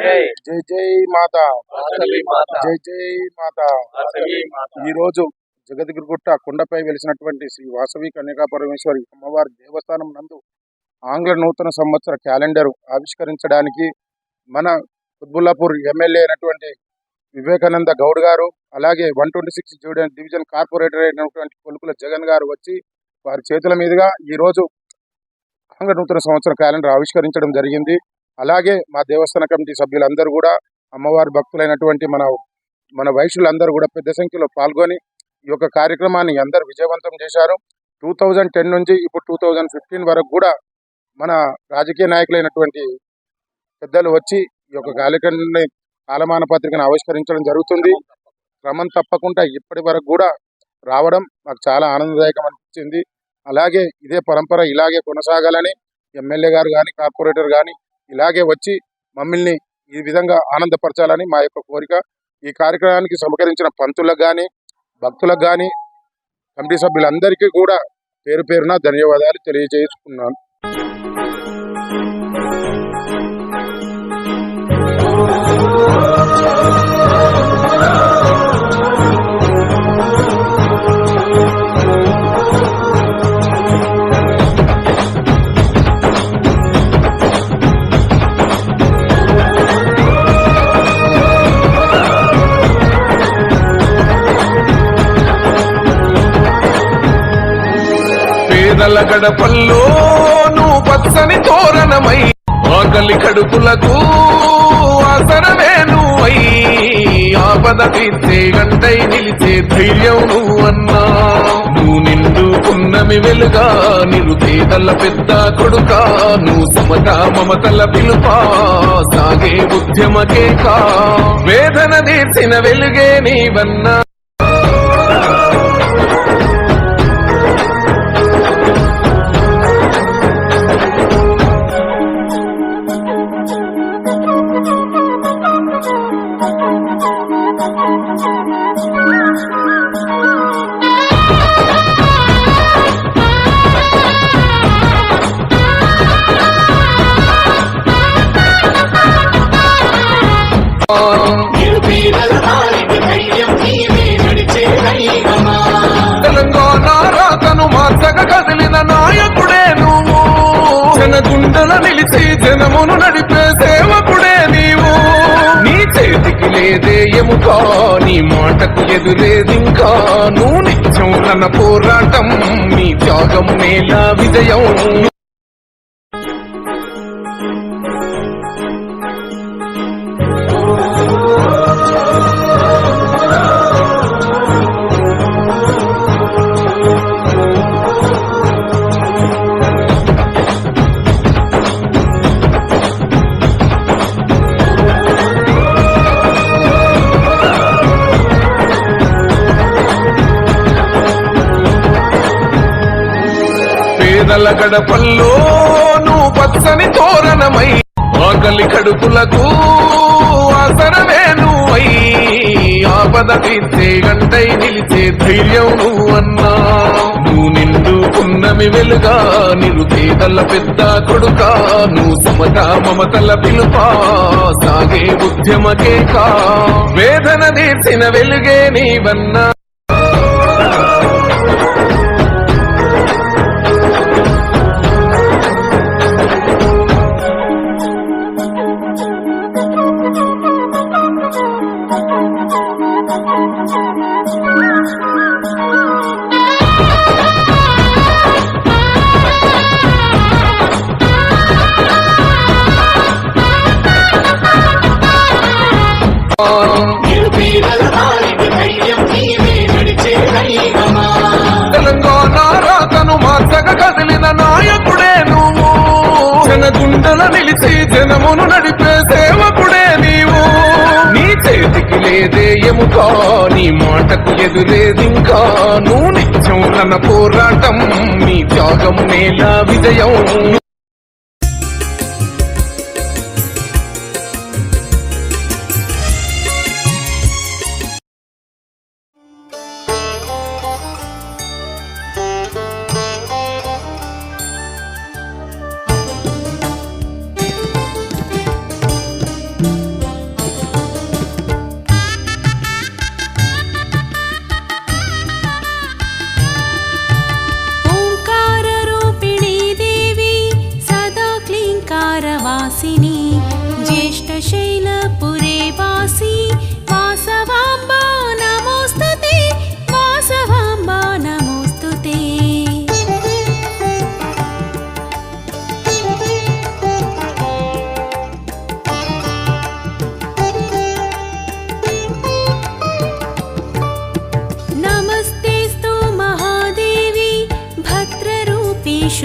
జై జై మాత. జై జై మాత. ఈ రోజు జగద్గిరిగుట్ట కొండపై వెలిసినటువంటి శ్రీ వాసవి కన్యకా పరమేశ్వరి అమ్మవారి దేవస్థానం నందు ఆంగ్ల నూతన సంవత్సర క్యాలెండర్ ఆవిష్కరించడానికి మన కుత్బుల్లాపూర్ ఎమ్మెల్యే అయినటువంటి వివేకానంద గౌడ్ గారు అలాగే one twenty six division corporator అయినటువంటి కొలుకుల జగన్ గారు వచ్చి వారి చేతుల మీదుగా ఈ రోజు ఆంగ్ల నూతన సంవత్సర క్యాలెండర్ ఆవిష్కరించడం జరిగింది. అలాగే మా దేవస్థాన కమిటీ సభ్యులందరూ కూడా అమ్మవారి భక్తులైనటువంటి మన మన వైశ్యులందరూ కూడా పెద్ద సంఖ్యలో పాల్గొని ఈ యొక్క కార్యక్రమాన్ని అందరూ విజయవంతం చేశారు. టూ థౌజండ్ టెన్ నుంచి ఇప్పుడు టూ థౌజండ్ ఫిఫ్టీన్ వరకు కూడా మన రాజకీయ నాయకులైనటువంటి పెద్దలు వచ్చి ఈ యొక్క కార్యక్రమాన్ని కాలమాన పత్రికను ఆవిష్కరించడం జరుగుతుంది. క్రమం తప్పకుండా ఇప్పటి వరకు కూడా రావడం మాకు చాలా ఆనందదాయకం అనిపించింది. అలాగే ఇదే పరంపర ఇలాగే కొనసాగాలని ఎమ్మెల్యే గారు కానీ కార్పొరేటర్ కానీ ఇలాగే వచ్చి మమ్మల్ని ఈ విధంగా ఆనందపరచాలని మా యొక్క కోరిక. ఈ కార్యక్రమానికి సహకరించిన పంతులకు కానీ భక్తులకు కానీ కమిటీ సభ్యులందరికీ కూడా పేరు పేరున ధన్యవాదాలు తెలియజేసుకున్నాను. పేదల గడపల్లో నువ్వు పచ్చని తోరణమై ఆకలి కడుపులకు ఆసరమే నువ్వై. ఆపద తీర్చే గంటై నిలిచే ధైర్యం నువ్వన్నా నువ్వు నిండు పున్నమి వెలుగా నిరుపేదల పెద్ద కొడుక. నువ్వు సమత మమతల పిలుపా సాగే ఉద్యమకే కా వేదన తీర్చిన వెలుగే నీవన్నా. చేసి జనమును నడిపే సేవకుడే నీవు. నీ చేతికి లేదే ఎముకా నీ మాటకు ఎదురేదింకా నువ్వు నిత్యం తన పోరాటం నీ త్యాగం నేల విజయం. పేదల గడపల్లో నువ్వు పచ్చని తోరణమై ఆకలి కడుపులకు ఆసరమే నువ్వై. ఆపద తీర్చే గంటై నిలిచే ధైర్యం నువ్వన్నా. నువ్వు నిండు పున్నమి వెలుగా నిరుపేదల పెద్ద కొడుక. నువ్వు సమత మమతల పిలుపా సాగే ఉద్యమకే కా వేదన తీర్చిన వెలుగే నీవన్నా. తెలంగాణ రాతను మార్చక కదిలిన నాయకుడే నువ్వు. జన జనగుండల నిలిచి జనమును నడిపే సేవకుడే నీవు. నీ చేతికి లేదే ఎముకా నీ మాటకు ఎదురేదింకా నువ్వు నిత్యం తన పోరాటం నీ త్యాగం నేల విజయం.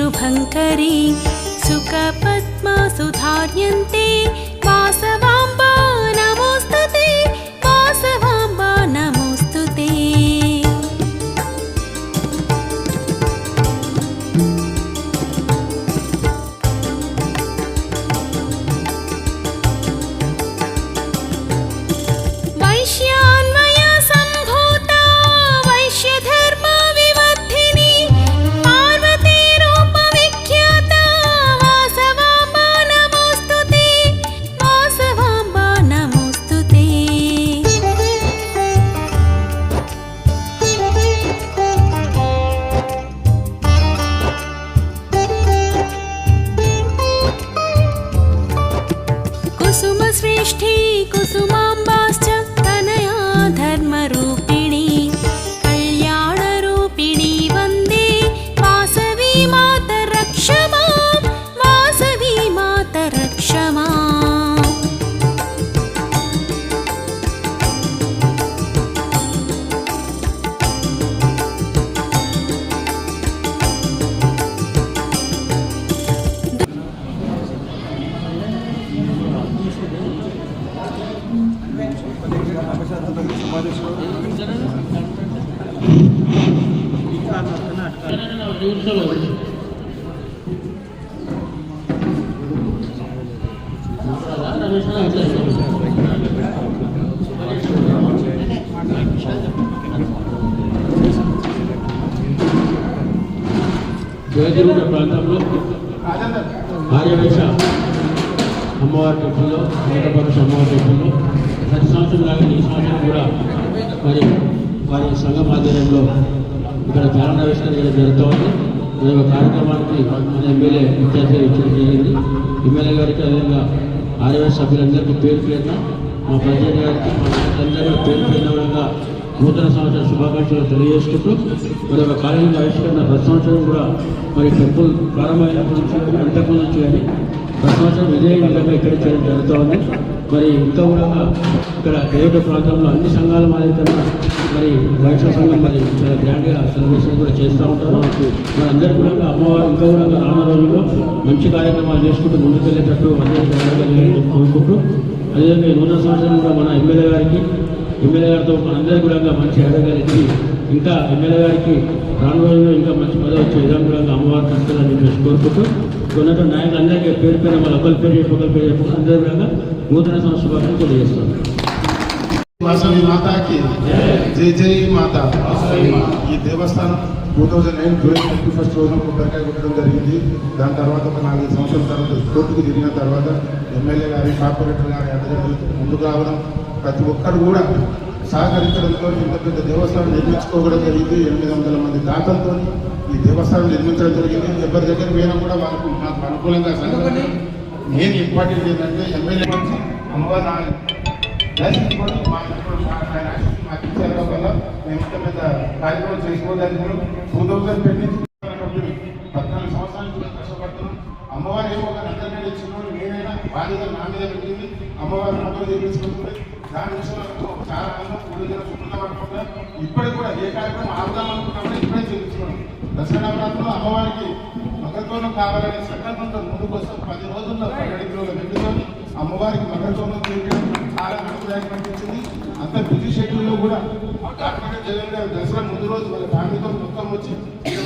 शुभङ्करी सुखपद्मा వారి సంఘం ఆధ్వర్యంలో ఇక్కడ ప్రారంభావిష్కరణ చేయడం జరుగుతోంది. ఈ యొక్క కార్యక్రమానికి మన ఎమ్మెల్యే ముఖ్య ఇచ్చడం జరిగింది. ఎమ్మెల్యే గారికి అదేవిధంగా ఆర్ఎస్ సభ్యులందరికీ పేరు పేరున మా ప్రజల గారికి మా పేరు పేరిన విధంగా నూతన సంవత్సర శుభాకాంక్షలు తెలియజేసుకుంటూ మరి ఒక కాలేజీ ఆవిష్కరణ ప్రతి సంవత్సరం కూడా మరి టెంపుల్ ప్రారంభమైనప్పటి నుంచి అంతకుముందు నుంచి కానీ ప్రతి సంవత్సరం ఇదే విధంగా ఇక్కడ చేయడం జరుగుతోంది. మరి ఇంకా కూడా ఇక్కడ దేవత ప్రాంతంలో అన్ని సంఘాల మాదిరిగా మరి వైష్ణవ సంఘం మరి చాలా గ్రాండ్గా సెలబ్రేషన్ కూడా చేస్తూ ఉంటారు. మరి కూడా అమ్మవారు ఇంకా కూడా రానున్న రోజుల్లో మంచి కార్యక్రమాలు చేసుకుంటూ ముందుకెళ్ళేటట్టు అందరూ జరగాలని కోరుకుంటూ అదేవిధంగా ఈ నూతన సంవత్సరం కూడా మన ఎమ్మెల్యే గారికి ఎమ్మెల్యే గారితో మనందరూ కూడా మంచి అడగాలు ఇచ్చి ఇంకా ఎమ్మెల్యే గారికి రాను రోజుల్లో ఇంకా మంచి పదవి వచ్చే విధానం కూడా అమ్మవారు కష్టాలని చెప్పేసి కోరుకుంటూ ఉన్నటువంటి నాయకులందరికీ పేరు పేరు వాళ్ళ ఒకరి పేరు చెప్పి ఒకరి పేరు చెప్పి అందరూ కూడా నూతన సంవత్సరం తెలియజేస్తాం వాసవి మాతాకి. జై జై మాత. ఈ దేవస్థానం two thousand nine July twenty first రోజున కొబ్బరికాయ కొట్టడం జరిగింది. దాని తర్వాత ఒక నాలుగు సంవత్సరాల తర్వాత కోర్టుకు తిరిగిన తర్వాత ఎమ్మెల్యే గారి కార్పొరేటర్ గారి అడ్డగడ్డలు ముందుకు రావడం ప్రతి ఒక్కరు కూడా సహకరించడంతో ఇంత పెద్ద దేవస్థానం నిర్మించుకోవడం జరిగింది. ఎనిమిది వందల మంది దాతలతో ఈ దేవస్థానం నిర్మించడం జరిగింది. ఎవరి దగ్గర పోయినా కూడా వాళ్ళకు మాకు అనుకూలంగా సంఘటన మెయిన్ ఇంపార్టెంట్ ఏంటంటే ఎమ్మెల్యే అమ్మవారి అమ్మవారి దర్శించుకొని మా ఇప్పుడు మా ఆయన మాకు మేము పెద్ద కార్యక్రమం చేసుకోవడానికి టూ థౌసండ్ పెట్టి పద్నాలుగు సంవత్సరాల నుంచి కష్టపడుతున్నాం అమ్మవారు ఏమో ఒక అందరినీ ఇచ్చినప్పుడు నేనైనా బాధ్యత నా మీద పెట్టింది అమ్మవారు మొదలు చేపించుకుంటుంది దాని విషయంలో చాలా మంది పూజలు శుభ్రత పడకుండా ఇప్పటికి కూడా ఏ కార్యక్రమం ఆపుదాం అనుకున్నప్పుడు ఇప్పుడే చేయించుకున్నాం దసరా నవరాత్రులు అమ్మవారికి మకరతోనం కావాలనే సంకల్పంతో ముందుకు వస్తాం పది రోజుల్లో పన్నెండు అమ్మవారికి మకరతోనం చేయడం చాలా ఆనందదాయకం అనిపించింది. అంత బిజీ షెడ్యూల్లో కూడా డాక్టర్ జగన్ గారు దసరా ముందు రోజు వాళ్ళ ఫ్యామిలీతో మొత్తం వచ్చి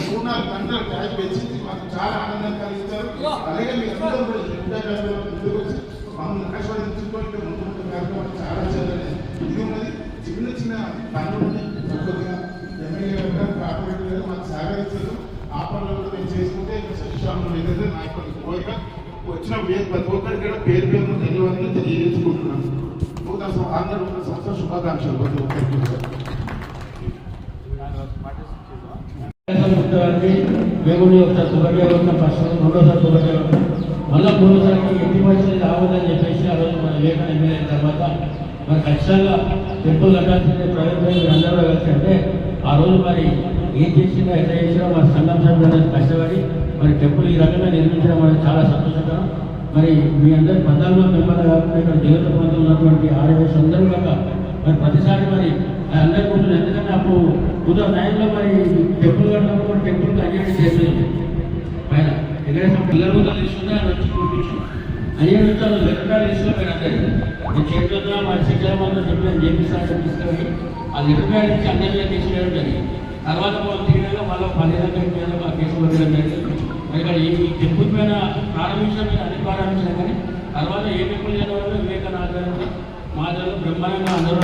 మూడు నాలుగు గంటలు ట్యాగ్ పెంచింది మాకు చాలా ఆనందం కలిగించారు. అలాగే మీ అందరూ కూడా ఈ ముందుకు వచ్చి మమ్మల్ని ఆశీర్వదించుకొని ఇక్కడ ముందు ముందు కార్యక్రమాలు చాలా చేయాలని ఇది ఉన్నది. చిన్న చిన్న పనులు ఉన్నాయి. కొద్దిగా ఎమ్మెల్యే గారు కార్పొరేటర్ గారు మాకు సహకరించారు. ఆ పనులు కూడా మేము చేసుకుంటే ఇక్కడ సత్యస్వామి ఏదైతే నా యొక్క కోరిక వచ్చిన ప్రతి ఒక్కరికి కూడా పేరు పేరు ధన్యవాదాలు తెలియజేసుకుంటున్నాను. నూతన అందరూ నూతన సంవత్సర శుభాకాంక్షలు ప్రతి ఒక్కరికి దేవుని యొక్క వేగుని ఒకసారి శుభ్రంగా ఉన్న ఫస్ట్ రెండోసారి శుభ్రంగా మళ్ళీ మూడోసారికి ఎట్టి పరిస్థితి రావద్దని చెప్పేసి ఆ రోజు మన వివేకానంద ఎమ్మెల్యే అయిన తర్వాత మరి ఖచ్చితంగా టెంపుల్ కట్టాల్సిందే ప్రైవేట్ అందరూ కలిసి అంటే ఆ రోజు మరి ఏం చేసినా ఎట్లా చేసినా మన సంఘం సభ్యులందరూ కష్టపడి మరి టెంపుల్ ఈ రకంగా నిర్మించడం మనకు చాలా సంతోషకరం. మరి మీ అందరి పద్నాలుగు మెంబర్లు కాకుండా ఇక్కడ దేవత ప్రాంతంలో ఉన్నటువంటి ఆడవేసి అందరూ కాక మరి ప్రతిసారి మరి అందరి కూర్చుని ఎందుకంటే అప్పుడు టూ థౌసండ్ నైన్లో మరి టెంపుల్ కట్టినప్పుడు టెంపుల్ టెంపుల్కి అన్యాయం చేస్తుంది ఆయన వెంకటేశ్వర పిల్లలు తీసుకుని అని వచ్చి కూర్పించు అయ్యే వచ్చాను లెటర్ తీసుకోపోయిన అందరికీ నేను మరి శిక్షణ చెప్పి నేను చేపిస్తాను తీసుకొని అది లెటర్ నుంచి అందరిలో తీసుకెళ్ళడం జరిగింది. తర్వాత వాళ్ళు తీయడంలో మళ్ళీ పదిహేను మీద మా కేసు పెట్టడం జరిగింది ఇక్కడ ఈ టెంపుల్ పైన ప్రారంభించడం మీద అన్ని ప్రారంభించాం కానీ తర్వాత ఏ టెంపుల్ చేయడం వివేకానంద మాటలు బ్రహ్మాండంగా అందరూ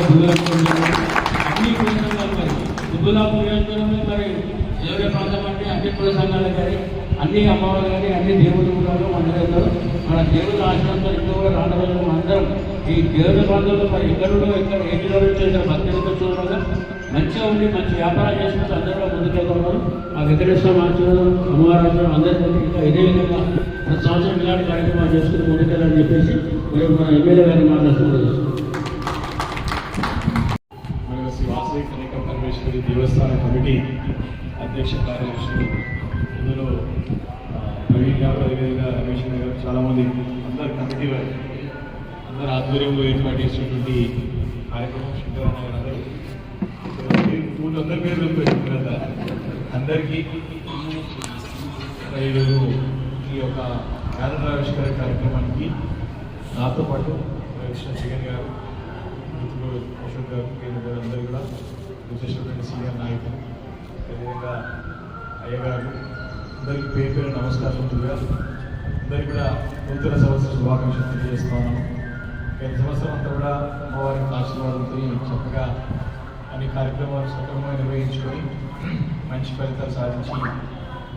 అన్ని కుల సంఘాలు మరి దుబ్బులాపు నియోజకవర్గంలో మరి ఎవరి ప్రాంతం అంటే అన్ని కుల సంఘాలు కానీ అన్ని అమ్మవారు కానీ అన్ని దేవుడు కూడా అందరూ మన దేవుడు ఆశ్రమంతో ఇంకా కూడా రాను రోజులు అందరం. ఈ దేవుడి ప్రాంతంలో మరి ఎక్కడ ఎక్కడ ఏ కిలోమీటర్ భక్తులతో చూడగా మంచిగా ఉండి మంచి వ్యాపారం చేసుకుంటూ అందరూ ముందుకెళ్తున్నారు ఆ వెంకటేశ్వర ఆశీర్వాదం అమ్మవారి ఆశీర్వాదం అందరికీ ఇంకా ఇదే విధంగా ప్రతి సంవత్సరం ఇలాంటి కార్యక్రమాలు చేసుకుని ముందుకెళ్ళాలని చెప్పేసి మరి మన ఎమ్మెల్యే గారిని మాట్లాడుతున్నారు. మన కనిక పరమేశ్వరి దేవస్థాన కమిటీ అధ్యక్ష కార్యదర్శులు ఇందులో ప్రవీణ్ గారు అదేవిధంగా రమేష్ గారు చాలామంది అందరు కమిటీ వారు. అందరు ఆధ్వర్యంలో ఏర్పాటు చేసినటువంటి కార్యక్రమం శంకరన్న గారు. అందరూ అందరి పేర్లు పెట్టారు కదా. అందరికీ ఈరోజు ఈ యొక్క క్యాలెండర్ ఆవిష్కార కార్యక్రమానికి నాతో పాటు కృష్ణ జగన్ గారు మిత్రులు అశోక్ గారు కేంద్ర గారు అందరూ కూడా విశేషమైన సీనియర్ నాయకులు. అదేవిధంగా అయ్యగారు అందరికీ పేరు పేరు నమస్కారం ముందుగా అందరికీ కూడా నూతన సంవత్సర శుభాకాంక్షలు తెలియజేస్తా ఉన్నాను. గత సంవత్సరం అంతా కూడా అమ్మవారి ఆశీర్వాదంతో చక్కగా అన్ని కార్యక్రమాలు సక్రమంగా నిర్వహించుకొని మంచి ఫలితాలు సాధించి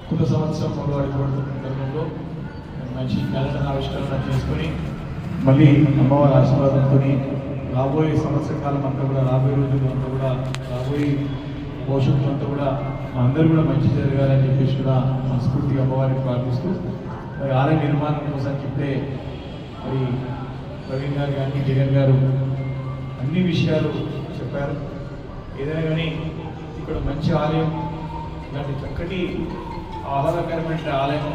కొత్త సంవత్సరం మొదలు పడుతున్న మంచి క్యాలెండర్ ఆవిష్కరణ చేసుకొని మళ్ళీ అమ్మవారి ఆశీర్వాదంతో రాబోయే సంవత్సర కాలం అంతా కూడా రాబోయే రోజులు అంతా కూడా రాబోయే భవిష్యత్తు అంతా కూడా మా అందరూ కూడా మంచి జరగాలని చెప్పేసి కూడా మనస్ఫూర్తిగా అమ్మవారిని ప్రార్థిస్తూ మరి ఆలయ నిర్మాణం కోసం చెప్తే మరి ప్రవీణ్ గారు కానీ జగన్ గారు అన్ని విషయాలు చెప్పారు. ఏదైనా కానీ ఇక్కడ మంచి ఆలయం ఇలాంటి చక్కటి ఆహ్లాదకరమైన ఆలయం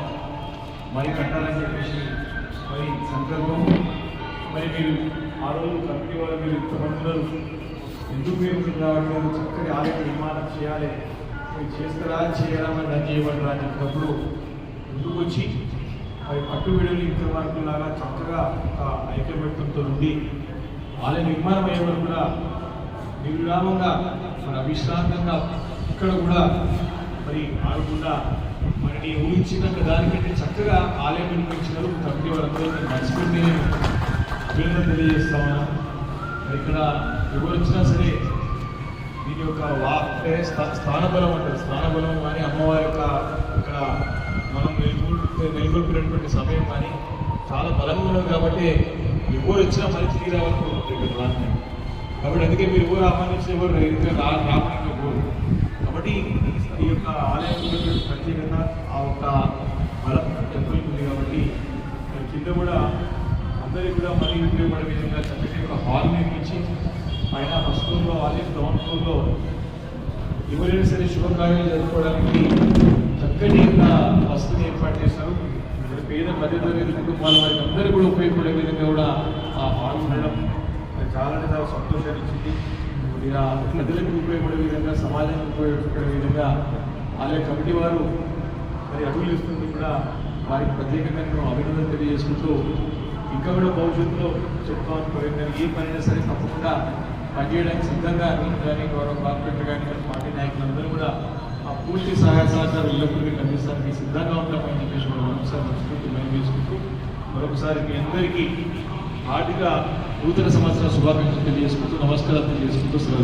మరి కట్టాలని చెప్పేసి మరి సంకల్పం. మరి మీరు ఆ రోజు కమిటీ వాళ్ళు మీరు ఇంతమంది ఎందుకు మేము రావట్లేదు చక్కటి ఆలయం నిర్మాణం చేయాలి? మీరు చేస్తారా? చేయాలా? మరి రన్ చేయబడరా అని చెప్పినప్పుడు ముందుకు వచ్చి మరి పట్టు విడుదల ఇంత వరకు లాగా చక్కగా ఒక ఐక్యమత్యంతో ఉండి ఆలయ నిర్మాణం అయ్యే వరకు కూడా నిర్విరామంగా మరి అవిశ్రాంతంగా ఇక్కడ కూడా మరి ఆడకుండా మరి ఊహించిన దానికంటే చక్కగా ఆలయం నిర్మించినారు కమిటీ వాళ్ళందరూ నేను మనస్ఫూర్తి నేను మరి ఇక్కడ ఎవరు వచ్చినా సరే దీని యొక్క వాక్తే స్థా- స్థానబలం అంటారు. స్థానబలం కానీ అమ్మవారి యొక్క ఇక్కడ మనం నెలకొల్పే నెలకొల్పినటువంటి సమయం కానీ చాలా బలంగా ఉన్నది కాబట్టి ఎవరు వచ్చినా మరి తిరిగి రావాలనుకుంటున్నారు ఇక్కడ కాబట్టి అందుకే మీరు ఎవరు ఆహ్వానించిన ఎవరు ఇంకా రా కోరు కాబట్టి ఈ యొక్క ఆలయం ప్రత్యేకత ఆ యొక్క బలం టెంపుల్ ఉంది కాబట్టి కింద కూడా అందరికీ కూడా మరీ ఉపయోగపడే విధంగా చక్కటి ఒక హాల్ నిర్మించి పైన ఫస్ట్ ఫ్లోర్లో అలాగే గ్రౌండ్ ఫ్లోర్లో ఎవరైనా సరే శుభకార్యాలు జరుపుకోవడానికి చక్కటి ఒక వసతిని ఏర్పాటు చేశారు. ఇక్కడ పేద మధ్యతరగతి కుటుంబాల వారికి అందరూ కూడా ఉపయోగపడే విధంగా కూడా ఆ హాల్ ఉండడం చాలా అంటే చాలా సంతోషాన్ని ఇచ్చింది ఇక ప్రజలకు ఉపయోగపడే విధంగా సమాజానికి ఉపయోగపడే విధంగా ఆలయ కమిటీ వారు మరి అడుగులు ఇస్తుంది కూడా వారికి ప్రత్యేకంగా నేను అభినందన తెలియజేసుకుంటూ ఇంకా కూడా భవిష్యత్తులో చెప్తామని కోరిన ఏ పనైనా సరే తప్పకుండా పనిచేయడానికి సిద్ధంగా నేను కానీ గౌరవ కార్పొరేటర్ కానీ పార్టీ నాయకులందరూ కూడా ఆ పూర్తి సహాయ సహకారం ఎల్లప్పుడూ మీకు అందిస్తానికి సిద్ధంగా ఉంటామని చెప్పేసి మనం మరొకసారి మనస్ఫూర్తి మేము చేసుకుంటూ మరొకసారి మీ అందరికీ హార్డ్గా నూతన సంవత్సర శుభాకాంక్షలు తెలియజేసుకుంటూ నమస్కారాలు తెలియజేసుకుంటూ సెలవు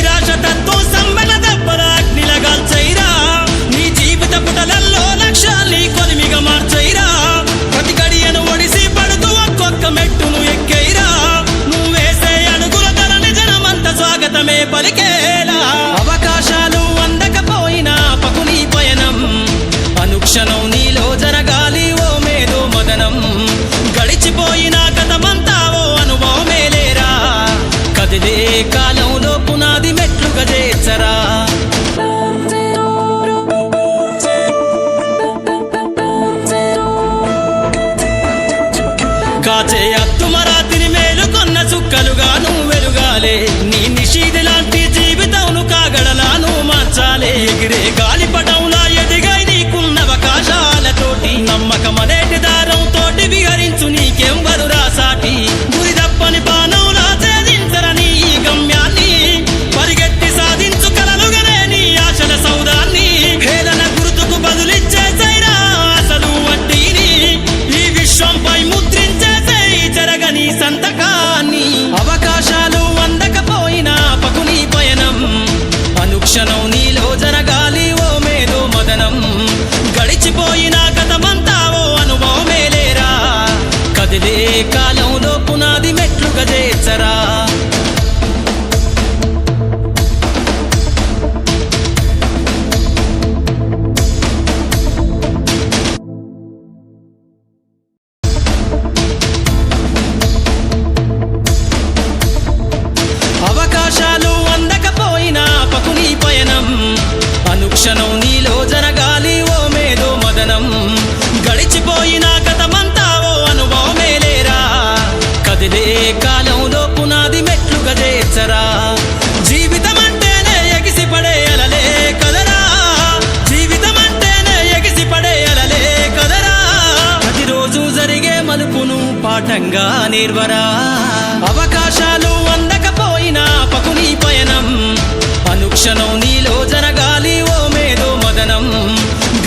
దర్శనం నీలో జరగాలి ఓ మేధో మదనం.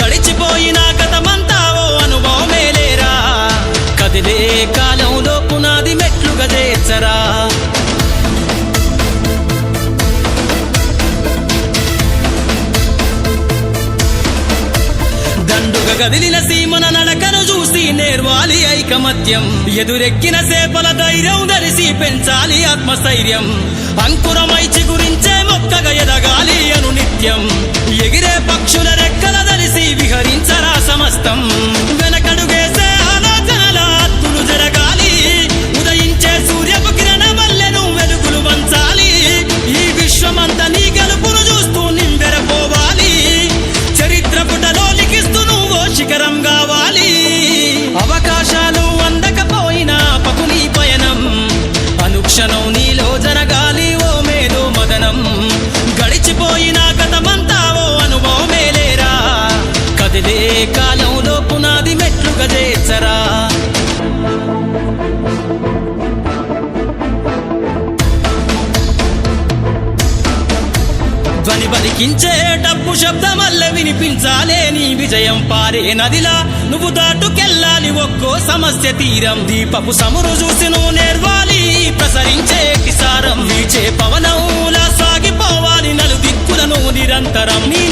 గడిచిపోయిన గతమంతా ఓ అనుభవమే లేరా? కదిలే కాలంలో పునాది మెట్లుగా చేర్చరా? కదిలిన సీమన నడకను చూసి నేర్వాలి ఐకమత్యం. ఎదురెక్కిన సేపల ధైర్యం దరిసి పెంచాలి ఆత్మస్థైర్యం. అంకురమై సత్యం. ఎగిరే పక్షుల రెక్కల దలిసి విహరించరా సమస్తం. నదిలా నువ్వు దాటుకెళ్ళాలి ఒక్కో సమస్య తీరం. దీపపు సమురు చూసి నువ్వు నేర్వాలి ప్రసరించే కిసారం. వీచే పవనంలా సాగిపోవాలి నలు దిక్కులను నిరంతరం నీ